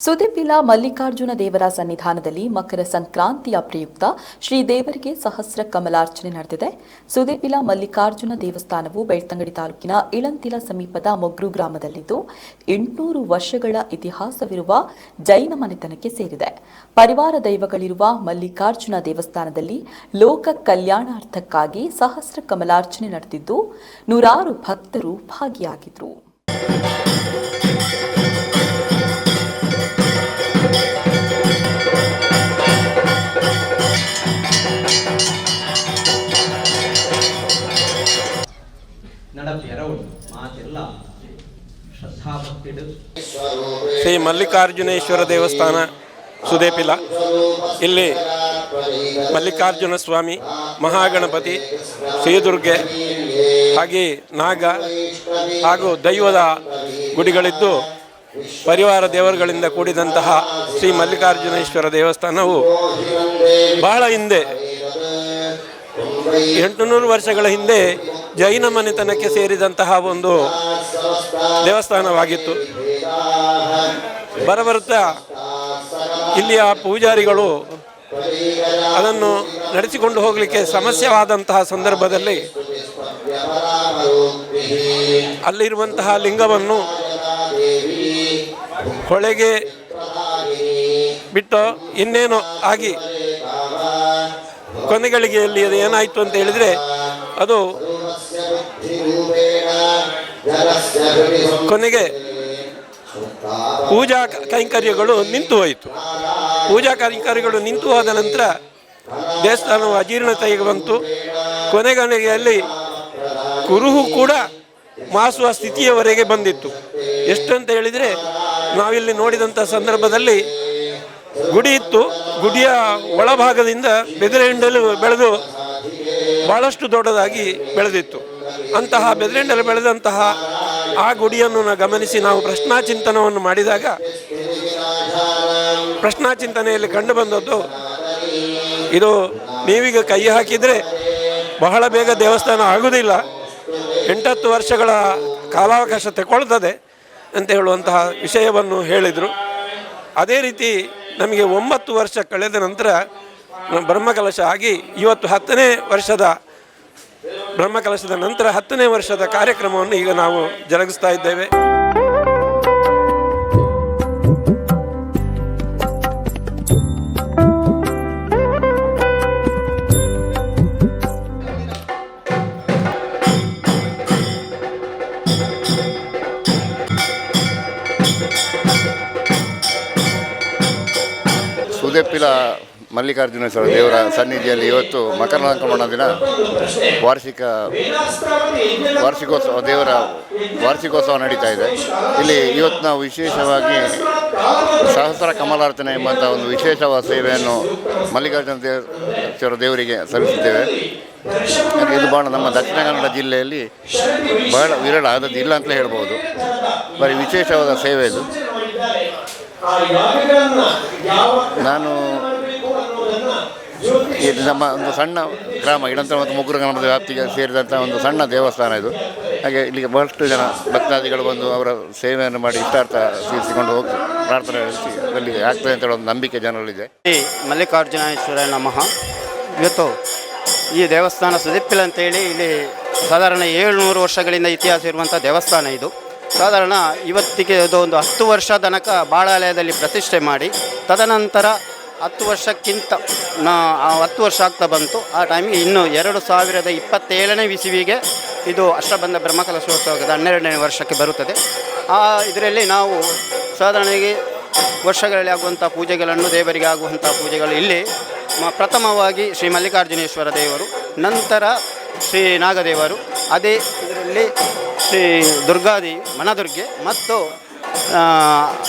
ಸುದೆಪಿಲ ಮಲ್ಲಿಕಾರ್ಜುನ ದೇವರ ಸನ್ನಿಧಾನದಲ್ಲಿ ಮಕರ ಸಂಕ್ರಾಂತಿಯ ಪ್ರಯುಕ್ತ ಶ್ರೀ ದೇವರಿಗೆ ಸಹಸ್ರ ಕಮಲಾರ್ಚನೆ ನಡೆದಿದೆ. ಸುದೀಪಿಲ ಮಲ್ಲಿಕಾರ್ಜುನ ದೇವಸ್ಥಾನವು ಬೆಳ್ತಂಗಡಿ ತಾಲೂಕಿನ ಇಳಂತಿಲ ಸಮೀಪದ ಮೊಗ್ರು ಗ್ರಾಮದಲ್ಲಿದ್ದು, ಎಂಟುನೂರು ವರ್ಷಗಳ ಇತಿಹಾಸವಿರುವ ಜೈನ ಮನೆತನಕ್ಕೆ ಸೇರಿದೆ. ಪರಿವಾರ ದೈವಗಳಿರುವ ಮಲ್ಲಿಕಾರ್ಜುನ ದೇವಸ್ಥಾನದಲ್ಲಿ ಲೋಕ ಕಲ್ಯಾಣಾರ್ಥಕ್ಕಾಗಿ ಸಹಸ್ರ ಕಮಲಾರ್ಚನೆ ನಡೆದಿದ್ದು, ನೂರಾರು ಭಕ್ತರು ಭಾಗಿಯಾಗಿದ್ರು. ಶ್ರೀ ಮಲ್ಲಿಕಾರ್ಜುನೇಶ್ವರ ದೇವಸ್ಥಾನ ಸುದೇಪಿಲ. ಇಲ್ಲಿ ಮಲ್ಲಿಕಾರ್ಜುನ ಸ್ವಾಮಿ, ಮಹಾಗಣಪತಿ, ಶ್ರೀದುರ್ಗೆ ಹಾಗೆ ನಾಗ ಹಾಗೂ ದೈವದ ಗುಡಿಗಳಿದ್ದು ಪರಿವಾರ ದೇವರುಗಳಿಂದ ಕೂಡಿದಂತಹ ಶ್ರೀ ಮಲ್ಲಿಕಾರ್ಜುನೇಶ್ವರ ದೇವಸ್ಥಾನವು ಬಹಳ ಹಿಂದೆ ಎಂಟುನೂರು ವರ್ಷಗಳ ಹಿಂದೆ ಜೈನ ಮನೆತನಕ್ಕೆ ಸೇರಿದಂತಹ ಒಂದು ದೇವಸ್ಥಾನವಾಗಿತ್ತು. ಬರಬರುತ್ತಾ ಇಲ್ಲಿಯ ಪೂಜಾರಿಗಳು ಅದನ್ನು ನಡೆಸಿಕೊಂಡು ಹೋಗಲಿಕ್ಕೆ ಸಮಸ್ಯೆವಾದಂತಹ ಸಂದರ್ಭದಲ್ಲಿ ಅಲ್ಲಿರುವಂತಹ ಲಿಂಗವನ್ನು ಹೊಳೆಗೆ ಬಿಟ್ಟು ಇನ್ನೇನು ಆಗಿ ಕೊನೆಗಳಿಗೆ ಅಲ್ಲಿ ಅದು ಏನಾಯಿತು ಅಂತ ಹೇಳಿದರೆ ಅದು ಕೊನೆಗೆ ಪೂಜಾ ಕೈಂಕರ್ಯಗಳು ನಿಂತು ಹೋಯಿತು. ಪೂಜಾ ಕೈಂಕರ್ಯಗಳು ನಿಂತು ಹೋದ ನಂತರ ದೇವಸ್ಥಾನವು ಅಜೀರ್ಣತೆಗೆ ಬಂತು. ಕೊನೆಗಣೆಯಲ್ಲಿ ಕುರುಹು ಕೂಡ ಮಾಸುವ ಸ್ಥಿತಿಯವರೆಗೆ ಬಂದಿತ್ತು. ಎಷ್ಟಂತ ಹೇಳಿದರೆ ನಾವಿಲ್ಲಿ ನೋಡಿದಂಥ ಸಂದರ್ಭದಲ್ಲಿ ಗುಡಿ ಇತ್ತು. ಗುಡಿಯ ಒಳಭಾಗದಿಂದ ಬೆದರೆಂಡಲು ಬೆಳೆದು ಬಹಳಷ್ಟು ದೊಡ್ಡದಾಗಿ ಬೆಳೆದಿತ್ತು. ಅಂತಹ ಬೆದರಿಂಡಲು ಬೆಳೆದಂತಹ ಆ ಗುಡಿಯನ್ನು ಗಮನಿಸಿ ನಾವು ಪ್ರಶ್ನಾಚಿಂತನವನ್ನು ಮಾಡಿದಾಗ ಪ್ರಶ್ನಾಚಿಂತನೆಯಲ್ಲಿ ಕಂಡು ಬಂದದ್ದು ಇದು ನೀವೀಗ ಕೈ ಹಾಕಿದರೆ ಬಹಳ ಬೇಗ ದೇವಸ್ಥಾನ ಆಗುವುದಿಲ್ಲ ಎಂಟತ್ತು ವರ್ಷಗಳ ಕಾಲಾವಕಾಶ ತಗೊಳ್ತದೆ ಅಂತ ಹೇಳುವಂತಹ ವಿಷಯವನ್ನು ಹೇಳಿದರು. ಅದೇ ರೀತಿ ನಮಗೆ ಒಂಬತ್ತು ವರ್ಷ ಕಳೆದ ನಂತರ ಬ್ರಹ್ಮಕಲಶ ಆಗಿ ಇವತ್ತು ಹತ್ತನೇ ವರ್ಷದ ಬ್ರಹ್ಮಕಲಶದ ನಂತರ ಹತ್ತನೇ ವರ್ಷದ ಕಾರ್ಯಕ್ರಮವನ್ನು ಈಗ ನಾವು ಜರುಗಿಸ್ತಾ ಇದ್ದೇವೆ. ಸುದೆಪ್ಪಿಲ ಮಲ್ಲಿಕಾರ್ಜುನೇಶ್ವರ ದೇವರ ಸನ್ನಿಧಿಯಲ್ಲಿ ಇವತ್ತು ಮಕರ ಸಂಕ್ರಮಣ ದಿನ. ವಾರ್ಷಿಕ ವಾರ್ಷಿಕೋತ್ಸವ ದೇವರ ವಾರ್ಷಿಕೋತ್ಸವ ನಡೀತಾ ಇದೆ. ಇಲ್ಲಿ ಇವತ್ತು ನಾವು ವಿಶೇಷವಾಗಿ ಸಹಸ್ರ ಕಮಲಾರ್ಚನೆ ಎಂಬಂಥ ಒಂದು ವಿಶೇಷವಾದ ಸೇವೆಯನ್ನು ಮಲ್ಲಿಕಾರ್ಜುನ ದೇವೇಶ್ವರ ದೇವರಿಗೆ ಸಲ್ಲಿಸುತ್ತೇವೆ. ಇದು ಬಹಳ ನಮ್ಮ ದಕ್ಷಿಣ ಕನ್ನಡ ಜಿಲ್ಲೆಯಲ್ಲಿ ಬಹಳ ವಿರಳ, ಆದದ್ದು ಇಲ್ಲ ಅಂತಲೇ ಹೇಳ್ಬೋದು. ಬರೀ ವಿಶೇಷವಾದ ಸೇವೆ ಇದು ನಾನು ಇದು ನಮ್ಮ ಒಂದು ಸಣ್ಣ ಗ್ರಾಮ ಇಡಂತರ ಮತ್ತು ಮುಗ್ಗುರು ಗ್ರಾಮದ ವ್ಯಾಪ್ತಿಗೆ ಸೇರಿದಂಥ ಒಂದು ಸಣ್ಣ ದೇವಸ್ಥಾನ ಇದು. ಹಾಗೆ ಇಲ್ಲಿಗೆ ಬಹಳಷ್ಟು ಜನ ಭಕ್ತಾದಿಗಳು ಬಂದು ಅವರ ಸೇವೆಯನ್ನು ಮಾಡಿ ಇಷ್ಟಾರ್ಥ ತೀರಿಸಿಕೊಂಡು ಹೋಗಿ ಪ್ರಾರ್ಥನೆ ಅಲ್ಲಿ ಆಗ್ತದೆ ಅಂತ ಹೇಳೋ ಒಂದು ನಂಬಿಕೆ ಜನರಲ್ಲಿದೆ. ಶ್ರೀ ಮಲ್ಲಿಕಾರ್ಜುನೇಶ್ವರ ನಮಃ. ಇವತ್ತು ಈ ದೇವಸ್ಥಾನ ಸುದಿಪ್ಪಿಲ್ ಅಂತೇಳಿ ಇಲ್ಲಿ ಸಾಧಾರಣ ಏಳ್ನೂರು ವರ್ಷಗಳಿಂದ ಇತಿಹಾಸ ಇರುವಂಥ ದೇವಸ್ಥಾನ ಇದು. ಸಾಧಾರಣ ಇವತ್ತಿಗೆ ಅದು ಒಂದು ಹತ್ತು ವರ್ಷ ತನಕ ಬಾಳಾಲಯದಲ್ಲಿ ಪ್ರತಿಷ್ಠೆ ಮಾಡಿ, ತದನಂತರ ಹತ್ತು ವರ್ಷಕ್ಕಿಂತ, ನಾ ಹತ್ತು ವರ್ಷ ಆಗ್ತಾ ಬಂತು. ಆ ಟೈಮಿಗೆ ಇನ್ನು ಎರಡು ಸಾವಿರದ ಇಪ್ಪತ್ತೇಳನೇ ಇಸವಿಗೆ ಇದು ಅಷ್ಟಬಂಧ ಬ್ರಹ್ಮಕಲಶೋತ್ಸವದ ಹನ್ನೆರಡನೇ ವರ್ಷಕ್ಕೆ ಬರುತ್ತದೆ. ಆ, ಇದರಲ್ಲಿ ನಾವು ಸಾಧಾರಣವಾಗಿ ವರ್ಷಗಳಲ್ಲಿ ಆಗುವಂಥ ಪೂಜೆಗಳನ್ನು, ದೇವರಿಗೆ ಆಗುವಂಥ ಪೂಜೆಗಳು ಇಲ್ಲಿ ಪ್ರಥಮವಾಗಿ ಶ್ರೀ ಮಲ್ಲಿಕಾರ್ಜುನೇಶ್ವರ ದೇವರು, ನಂತರ ಶ್ರೀ ನಾಗದೇವರು, ಅದೇ ಇದರಲ್ಲಿ ಶ್ರೀ ದುರ್ಗಾದಿ ಮನದುರ್ಗೆ, ಮತ್ತು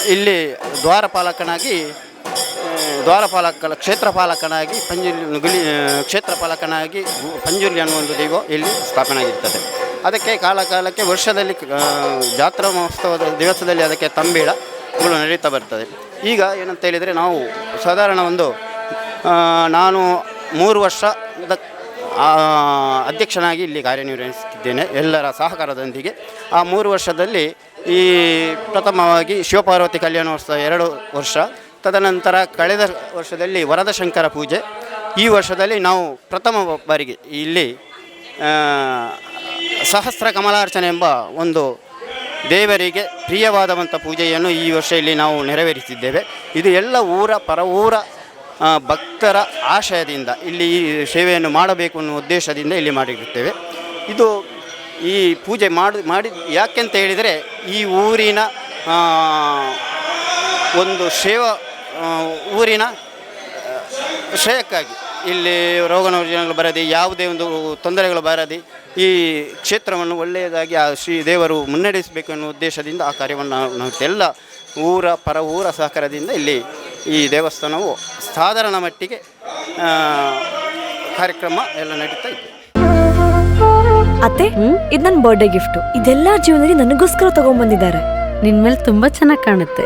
ಇಲ್ಲಿ ದ್ವಾರಪಾಲಕನಾಗಿ ಆ, ದ್ವಾರಪಾಲಕ ಕ್ಷೇತ್ರಪಾಲಕನಾಗಿ ಪಂಜುರ್ಲಿ ನುಗುಲಿ ಕ್ಷೇತ್ರಪಾಲಕನಾಗಿ ಪಂಜುರ್ಲಿ ಅನ್ನುವ ಒಂದು ದೈವ ಇಲ್ಲಿ ಸ್ಥಾಪನೆ ಆಗಿರ್ತದೆ ಅದಕ್ಕೆ ಕಾಲ ಕಾಲಕ್ಕೆ ವರ್ಷದಲ್ಲಿ ಜಾತ್ರಾ ಮಹೋತ್ಸವದ ದಿವಸದಲ್ಲಿ ಅದಕ್ಕೆ ತಂಬೇಳಗಳು ನಡೀತಾ ಬರ್ತದೆ. ಈಗ ಏನಂತ ಹೇಳಿದರೆ ನಾವು ಸಾಧಾರಣ ಒಂದು ನಾನು ಮೂರು ವರ್ಷದ ಅಧ್ಯಕ್ಷನಾಗಿ ಇಲ್ಲಿ ಕಾರ್ಯನಿರ್ವಹಿಸುತ್ತಿದ್ದೇನೆ ಎಲ್ಲರ ಸಹಕಾರದೊಂದಿಗೆ. ಆ ಮೂರು ವರ್ಷದಲ್ಲಿ ಈ ಪ್ರಥಮವಾಗಿ ಶಿವಪಾರ್ವತಿ ಕಲ್ಯಾಣೋತ್ಸವ ಎರಡು ವರ್ಷ ತದನಂತರ ಕಳೆದ ವರ್ಷದಲ್ಲಿ ವರದಶಂಕರ ಪೂಜೆ. ಈ ವರ್ಷದಲ್ಲಿ ನಾವು ಪ್ರಥಮ ಬಾರಿಗೆ ಇಲ್ಲಿ ಸಹಸ್ರ ಕಮಲಾರ್ಚನೆ ಎಂಬ ಒಂದು ದೇವರಿಗೆ ಪ್ರಿಯವಾದಂಥ ಪೂಜೆಯನ್ನು ಈ ವರ್ಷ ಇಲ್ಲಿ ನಾವು ನೆರವೇರಿಸಿದ್ದೇವೆ. ಇದು ಎಲ್ಲ ಊರ, ಪರ ಊರ ಭಕ್ತರ ಆಶಯದಿಂದ ಇಲ್ಲಿ ಈ ಸೇವೆಯನ್ನು ಮಾಡಬೇಕು ಅನ್ನೋ ಉದ್ದೇಶದಿಂದ ಇಲ್ಲಿ ಮಾಡಿರುತ್ತೇವೆ. ಇದು ಈ ಪೂಜೆ ಮಾಡಿ ಮಾಡಿ, ಯಾಕೆಂತ ಹೇಳಿದರೆ ಈ ಊರಿನ ಒಂದು ಸೇವಾ ಊರಿನ ಶ್ರೇಯಕ್ಕಾಗಿ. ಇಲ್ಲಿ ರೋಗ ರುಜಿನಗಳು ಬರದೆ, ಯಾವುದೇ ಒಂದು ತೊಂದರೆಗಳು ಬರದೆ, ಈ ಕ್ಷೇತ್ರವನ್ನು ಒಳ್ಳೆಯದಾಗಿ ಆ ಶ್ರೀ ದೇವರು ಮುನ್ನಡೆಸಬೇಕು ಅನ್ನೋ ಉದ್ದೇಶದಿಂದ ಆ ಕಾರ್ಯವನ್ನು ನಾವು ಎಲ್ಲ ಊರ, ಪರ ಊರ ಸಹಕಾರದಿಂದ ಇಲ್ಲಿ ಈ ದೇವಸ್ಥಾನವು ಸಾಧಾರಣ ಮಟ್ಟಿಗೆ ಕಾರ್ಯಕ್ರಮ ಎಲ್ಲ ನಡೀತಾ ಇದೆ. ಅತ್ತೆ, ಇದು ನನ್ನ ಬರ್ಡೇ ಗಿಫ್ಟು ಇದೆಲ್ಲ ಜೀವನದಲ್ಲಿ ನನಗೋಸ್ಕರ ತಗೊಂಡ್ಬಂದಿದ್ದಾರೆ ನಿನ್ ಮೇಲೆ ತುಂಬಾ ಚೆನ್ನಾಗಿ ಕಾಣುತ್ತೆ.